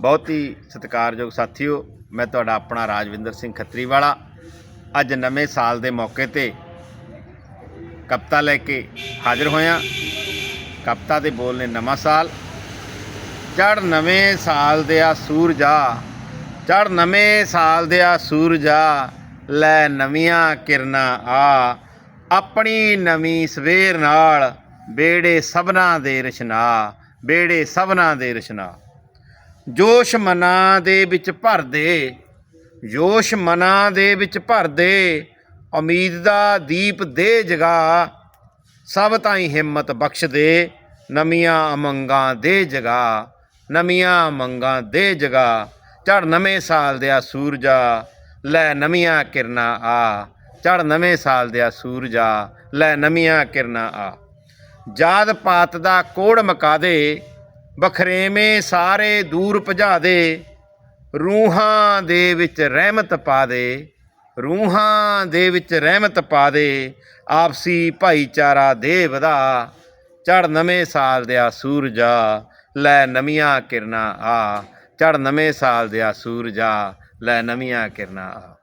ਬਹੁਤ ਹੀ ਸਤਿਕਾਰਯੋਗ ਸਾਥੀਓ, ਮੈਂ ਤੁਹਾਡਾ ਆਪਣਾ ਰਾਜਵਿੰਦਰ ਸਿੰਘ ਖੱਤਰੀਵਾਲਾ। ਅੱਜ ਨਵੇਂ ਸਾਲ ਦੇ ਮੌਕੇ ਤੇ ਕਪਤਾ ਲੈ ਕੇ ਹਾਜ਼ਰ ਹੋਇਆ। ਕਪਤਾ ਦੇ ਬੋਲ ਨੇ ਨਵਾਂ ਸਾਲ। ਚੜ ਨਵੇਂ ਸਾਲ ਦੇ ਆ ਸੂਰਜਾ ਚੜ ਨਵੇਂ ਸਾਲ ਦੇ ਆ ਸੂਰਜਾ, ਲੈ ਨਵੀਆਂ ਕਿਰਨਾਂ ਆ। ਆਪਣੀ ਨਵੀਂ ਸਵੇਰ ਨਾਲ ਬੇੜੇ ਸਭਨਾ ਦੇ ਰਚਨਾ, ਬੇੜੇ ਸਭਨਾ ਦੇ ਰਚਨਾ। ਜੋਸ਼ ਮਨਾਂ ਦੇ ਵਿੱਚ ਭਰ ਦੇ, ਜੋਸ਼ ਮਨਾਂ ਦੇ ਵਿੱਚ ਭਰ ਦੇ, ਉਮੀਦ ਦਾ ਦੀਪ ਦੇ ਜਗਾ, ਸਭ ਤਾਈ ਹਿੰਮਤ ਬਖਸ਼ ਦੇ, ਨਵੀਆਂ ਅਮੰਗਾਂ ਦੇ ਜਗਾ, ਨਵੀਆਂ ਅਮੰਗਾਂ ਦੇ ਜਗਾ ਚੜ ਨਵੇਂ ਸਾਲ ਦੇ ਆ ਸੂਰਜਾ, ਲੈ ਨਵੀਆਂ ਕਿਰਨਾਂ ਆ ਚੜ ਨਵੇਂ ਸਾਲ ਦੇ ਆ ਸੂਰਜਾ, ਲੈ ਨਵੀਆਂ ਕਿਰਨਾਂ ਆ। ਜਾਤ ਪਾਤ ਦਾ ਕੋੜ ਮਕਾ ਦੇ ਬਖਰੇਵੇਂ ਸਾਰੇ ਦੂਰ ਭਜਾ ਦੇ, ਰੂਹਾਂ ਦੇ ਵਿੱਚ ਰਹਿਮਤ ਪਾ ਦੇ, ਰੂਹਾਂ ਦੇ ਵਿੱਚ ਰਹਿਮਤ ਪਾ ਦੇ, ਆਪਸੀ ਭਾਈਚਾਰਾ ਦੇ ਵਧਾ ਚੜ ਨਵੇਂ ਸਾਲ ਦਿਆ ਸੂਰਜਾ, ਲੈ ਨਵੀਆਂ ਕਿਰਨਾਂ ਆ ਚੜ ਨਵੇਂ ਸਾਲ ਦਿਆ ਸੂਰਜਾ, ਲੈ ਨਵੀਆਂ ਕਿਰਨਾਂ ਆ।